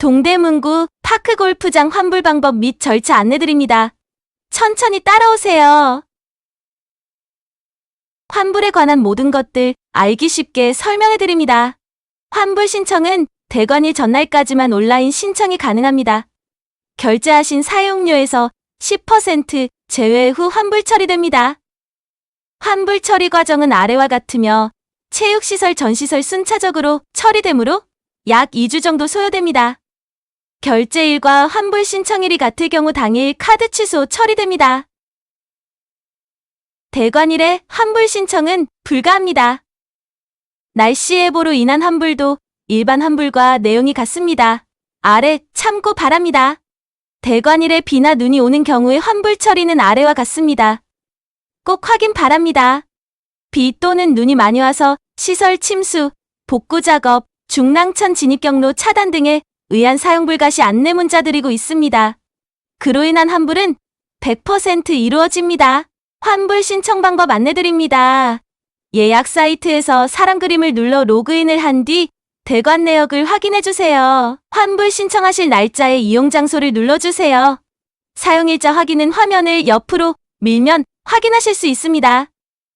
동대문구 파크골프장 환불 방법 및 절차 안내드립니다. 천천히 따라오세요. 환불에 관한 모든 것들 알기 쉽게 설명해드립니다. 환불 신청은 대관일 전날까지만 온라인 신청이 가능합니다. 결제하신 사용료에서 10% 제외 후 환불 처리됩니다. 환불 처리 과정은 아래와 같으며 체육시설 전시설 순차적으로 처리되므로 약 2주 정도 소요됩니다. 결제일과 환불 신청일이 같을 경우 당일 카드 취소 처리됩니다. 대관일에 환불 신청은 불가합니다. 날씨 예보로 인한 환불도 일반 환불과 내용이 같습니다. 아래 참고 바랍니다. 대관일에 비나 눈이 오는 경우의 환불 처리는 아래와 같습니다. 꼭 확인 바랍니다. 비 또는 눈이 많이 와서 시설 침수, 복구 작업, 중랑천 진입 경로 차단 등에 의한 사용 불가 시 안내 문자 드리고 있습니다. 그로 인한 환불은 100% 이루어집니다. 환불 신청 방법 안내 드립니다. 예약 사이트에서 사람 그림을 눌러 로그인을 한 뒤 대관 내역을 확인해 주세요. 환불 신청하실 날짜에 이용 장소를 눌러주세요. 사용일자 확인은 화면을 옆으로 밀면 확인하실 수 있습니다.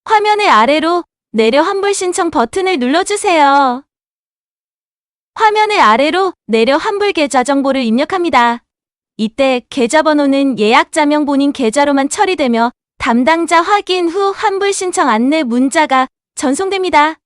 화면의 아래로 내려 환불 신청 버튼을 눌러주세요. 화면의 아래로 내려 환불 계좌 정보를 입력합니다. 이때 계좌번호는 예약자명 본인 계좌로만 처리되며 담당자 확인 후 환불 신청 안내 문자가 전송됩니다.